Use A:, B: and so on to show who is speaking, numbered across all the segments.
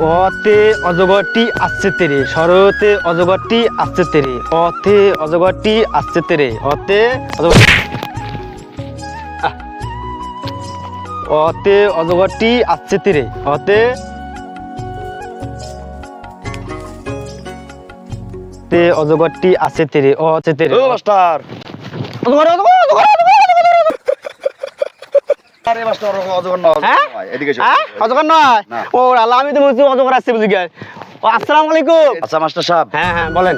A: অতে অজগরটি আসছে তেরে শরতে অজগরটি আসছে তেরে অতে অজগরটি আসছে তেরে অতে। অতে অজগরটি আসছে তেরে অতে তে অজগরটি আছে তেরে অ আছে তেরে
B: ও মাস্টার
A: অজগর অজগর অজগর অজগর
B: আরে মাস্টার অজগর না
A: হ্যাঁ?
B: এদিকে
A: হ্যাঁ?
B: এদিকে
A: নয়? ও আল্লাহ আমি তো বলছি অজগর আসছে বুঝি ও আসসালামু আলাইকুম।
B: আচ্ছা মাস্টার সাহেব।
A: হ্যাঁ হ্যাঁ বলেন।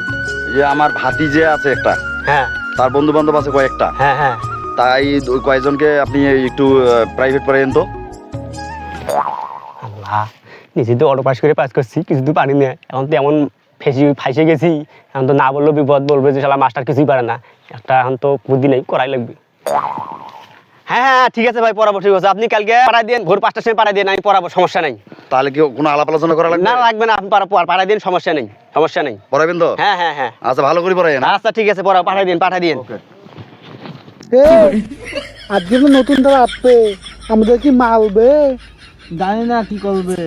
B: যে আমার ভাতি যে আছে একটা।
A: হ্যাঁ।
B: তার বন্ধু বান্ধব আছে কয়েকটা।
A: হ্যাঁ হ্যাঁ।
B: তাই কয়েকজনকে আপনি একটু প্রাইভেট পড়াইন তো।
A: আল্লাহ নিজে তো অটো পাস করে পাস করছি কিছু তো পারি না এখন তো এমন ফেসি ফাইসে গেছি। এখন তো না বললেও বিপদ বলবে যে শালা মাস্টার কিছুই পারে না। একটা এখন তো বুদ্ধি নেই করাই লাগবে। হ্যাঁ হ্যাঁ ঠিক আছে ভাই পড়াবো ঠিক আছে। আপনি কালকে পাঠাই দিন ভোর পাঁচটার সময় পাঠাই দিন আমি পড়াবো সমস্যা নেই।
B: তাহলে কি কোনো আলাপ আলোচনা করা লাগবে?
A: না লাগবে না আপনি পাড়া- পাঠাই দিন সমস্যা নেই সমস্যা নেই।
B: পড়াবেন তো?
A: হ্যাঁ হ্যাঁ হ্যাঁ।
B: আচ্ছা ভালো করে পড়াই
A: আচ্ছা ঠিক আছে পড়াও পাঠাই দিন পাঠাই দিন
C: আজকে নতুন তারা আসবে আমাদের কি মালবে?
D: জানি না কি করবে।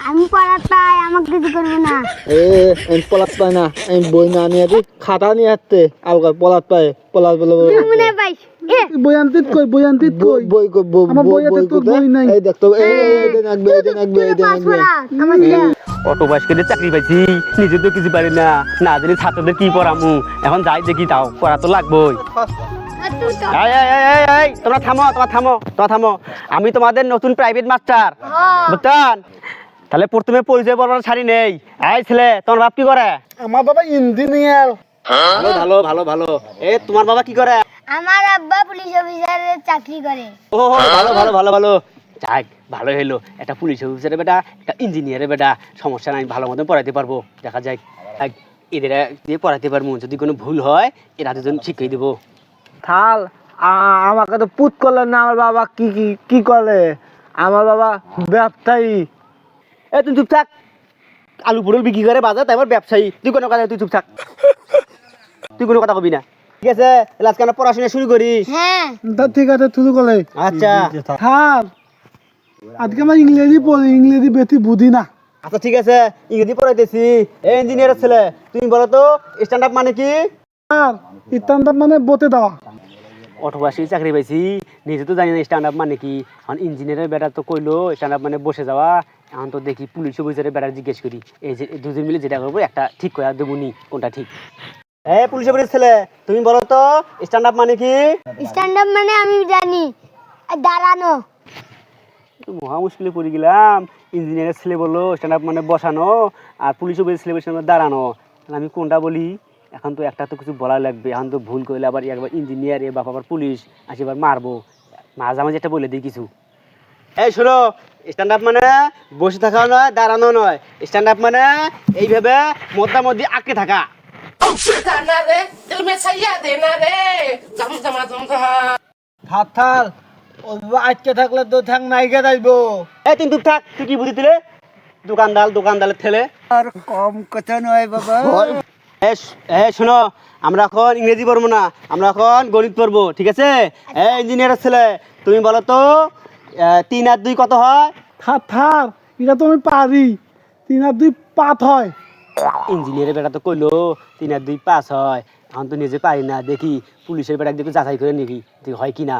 E: আমি পড়ার পাই আমাকে কিছু করবে না।
D: এ আমি পলাত পাই না আমি বই না নিয়ে দি খাতা নিয়ে আসতে আলগা পলাত পাই পলাত বলে বলে
E: মনে পাই এ।
C: বয়ান্তিত কই বয়ান্তিত কই
D: বই কই? বই বই কোথায়?
C: বই নাই।
D: এই দেখতো এই দেন দেন দেন
A: অটো পাস করে চাকরি পাইছি নিজে তো কিছু পারি না। না জানি ছাত্রদের কি পড়ামু এখন যাই দেখি তাও পড়া তো লাগবেই। তোমরা থামো তোমরা থামো তোমরা থামো। আমি তোমাদের নতুন প্রাইভেট মাস্টার
E: হ্যাঁ।
A: তাহলে প্রথমে পরিচয় বলবার ছাড়ি নেই। এই ছেলে তোমার বাপ কি করে?
C: আমার বাবা ইঞ্জিনিয়ার।
A: ভালো ভালো ভালো ভালো। এ তোমার বাবা কি করে?
E: আমার আব্বা পুলিশ অফিসারের চাকরি করে।
A: ও ভালো ভালো ভালো ভালো যাক ভালো হলো একটা পুলিশ অফিসারের বেটা একটা ইঞ্জিনিয়ারের বেটা। সমস্যা নাই ভালো মতন পড়াইতে পারব। দেখা যাক। যাক, এদের দিয়ে পড়াইতে পারব। যদি কোনো ভুল হয় এরা দুজন শিখিয়ে দেবো।
D: থাল আমাকে তো পুত করলেন না আমার বাবা। কি কি কি করে আমার বাবা ব্যবসায়ী।
A: এ তুই চুপ থাক। আলু পটল বিক্রি করে বাজার তারপর ব্যবসায়ী। তুই কোনো কথা তুই চুপ থাক। তুই কোনো কথা কবি না। ঠিক আছে? তাহলে আজকে আমরা পড়াশোনা শুরু করি
E: হ্যাঁ।
C: তা ঠিক আছে তুই কলে।
A: আচ্ছা।
C: থাক আজকে আমার ইংরেজি পড়ি ইংরেজি বেশি বুঝি না।
A: আচ্ছা ঠিক আছে। ইংরেজি পড়াইতেছি। এই ইঞ্জিনিয়ারের ছেলে। তুমি বলো তো স্ট্যান্ড আপ মানে কি?
C: আর ইত্যান্ত মানে বতে দেওয়া।
A: অটোবাসী চাকরি পাইছি। নিজে তো জানি না স্ট্যান্ড আপ মানে কি। এখন ইঞ্জিনিয়ারের বেটা তো কইলো স্ট্যান্ড আপ মানে বসে যাওয়া। এখন তো দেখি পুলিশ অফিসারের বেটা জিজ্ঞেস করি এই যে দুজন মিলে যেটা করব একটা ঠিক করে দেবুনি কোনটা ঠিক? এই পুলিশ অফিসের ছেলে তুমি বলো তো স্ট্যান্ড আপ মানে কি?
E: স্ট্যান্ড আপ মানে আমি জানি দাঁড়ানো।
A: মহা মুশকিলে পড়ে গেলাম। ইঞ্জিনিয়ারের ছেলে বলল স্ট্যান্ড আপ মানে বসানো আর পুলিশ অফিসের ছেলে বলছে দাঁড়ানো। আমি কোনটা বলি? এখন তো একটা তো কিছু বলা লাগবে। এখন তো ভুল করলে আবার একবার ইঞ্জিনিয়ার এ বাপ আবার পুলিশ আসে এবার মারবো। মাঝামাঝি একটা বলে দিই কিছু। এই শোনো স্ট্যান্ড আপ মানে বসে থাকা নয় দাঁড়ানো নয়। স্ট্যান্ড আপ মানে এইভাবে মধ্যে আঁকে থাকা।
D: থাকলে তো নাইকে যাইবো।
A: এই তুই থাক তুই কি বুঝি দিলে?
D: আর কম কথা নয় বাবা।
A: এ শোনো আমরা এখন ইংরেজি পড়ব না আমরা এখন গণিত পড়ব ঠিক আছে? এ ইঞ্জিনিয়ারের ছেলে তুমি বলো তো তিন আর দুই কত হয়?
C: থাক থাক এটা তো আমি পারি। তিন আর দুই পাত হয়।
A: ইঞ্জিনিয়ারের বেটা তো কইলো তিন আর দুই পাঁচ হয়। এখন তো নিজে পারি না দেখি পুলিশের বেটা দেখি যাচাই করে নাকি দেখি হয় কি না।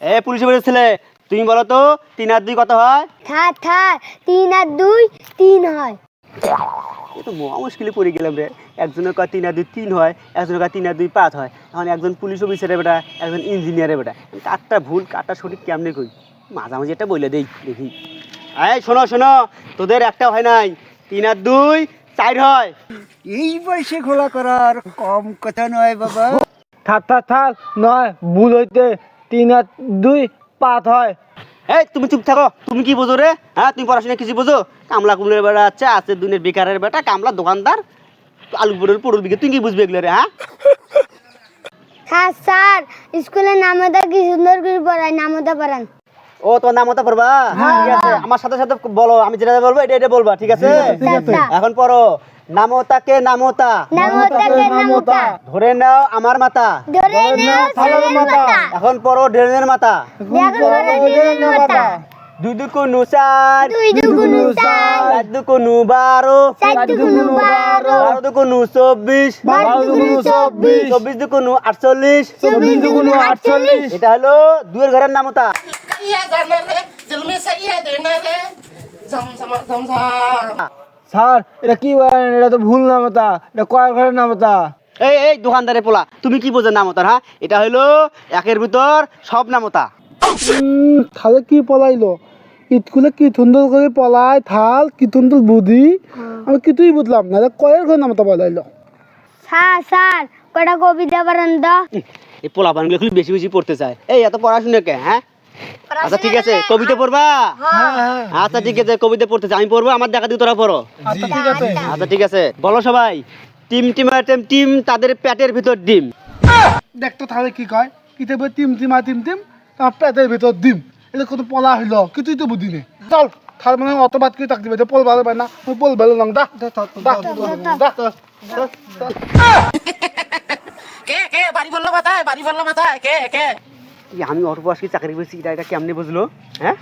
A: এ পুলিশের বেটার ছেলে তুমি বলো তো তিন আর দুই কত হয়?
E: থাক থাক তিন আর দুই তিন হয়।
A: এ তো মহা মুশকিলে পড়ে গেলাম রে। একজনের কয় তিন আর দুই তিন হয় একজনের কয় তিন আর দুই পাঁচ হয়। এখন একজন পুলিশ অফিসারের বেটা একজন ইঞ্জিনিয়ারে বেটা। কারটা ভুল কারটা সঠিক কেমনে কই মাঝামাঝি একটা বলে দেই দেখি। এই শোনো শোনো তোদের একটা হয় নাই। তিন আর দুই চার হয়।
D: এই বয়সে খোলা করার কম কথা নয় বাবা। থাক থাক থাক নয় ভুল হইতে তিন আর দুই পাত হয়।
A: এই, তুমি চুপ থাকো। তুমি কি বোঝো রে? হ্যাঁ তুমি পড়াশোনা কিছু বোঝো? কামলা কুমলের বেটা আছে আছে দুনের বেকারের বেটা, কামলা দোকানদার। আলু পটল পটল বিকে তুই কি বুঝবে এগুলো রে হ্যাঁ?
E: হ্যাঁ স্যার স্কুলে নামতা কি সুন্দর করে পড়ায় নামতা পড়ান।
A: ও তোমার নাম মতো পড়বা? ঠিক আছে। আমার সাথে সাথে বলো আমি যেটা বলব এটা এটা বলবা ঠিক আছে?
E: আচ্ছা
A: এখন পড়ো নামতাকে নামতা।
E: নামতাকে নামতা।
A: ধরে নাও আমার মাথা
E: ধরে নাও সালের মাথা
A: এখন পড়ো ড্রেনের মাথা
E: মাথা
A: বারো।
E: বারো।
A: বারো। চব্বিশ।
E: বারো দুগুণ চব্বিশ।
A: চব্বিশ। দুগুণু আটচল্লিশ।
E: চব্বিশ আটচল্লিশ।
A: এটা হলো দুয়ের ঘরের নামতা।
D: স্যার এটা কি এটা তো ভুল এটা ঘরের
A: এই এই দোকানদারে পোলা তুমি কি হ্যাঁ? এটা হইল একের ভিতর সব
C: তাহলে কি পলাইলো? কি থুন্দল করে পলায় থাল কি থুন্দল বুদ্ধি? আমি কিছুই বুঝলাম না কয়ের ঘর নামতা পলাইলো।
E: স্যার স্যার কটা কবিতা পারেন দা
A: এই পোলা পানগুলো বেশি বেশি পড়তে চায়। এই এত পড়াশোনা কে হ্যাঁ? আচ্ছা ঠিক আছে কবিতা পড়বা আচ্ছা ঠিক আছে কবিতা পড়তেছে আমি পড়ব আমার দেখা দিয়ে তোরা পড়ো
C: আচ্ছা ঠিক আছে
A: বলো সবাই টিম টিম টিম টিম তাদের পেটের ভিতর ডিম
C: দেখতো তাহলে কি কয় কিতাবে টিম টিমা টিম টিম তার পেটের ভিতর ডিম এটা কত পলা হইল কিছুই তো বুঝি নেই চল তার মানে অত বাদ কি তাক দিবে পল ভালো না ওই পল ভালো লং দা দা দা
F: কে কে বাড়ি বলল মাথায় বাড়ি বলল মাথায় কে কে के
A: আমি অল্প বয়সে চাকরি পেয়েছি এটা এটা কেমনে বুঝলো? হ্যাঁ?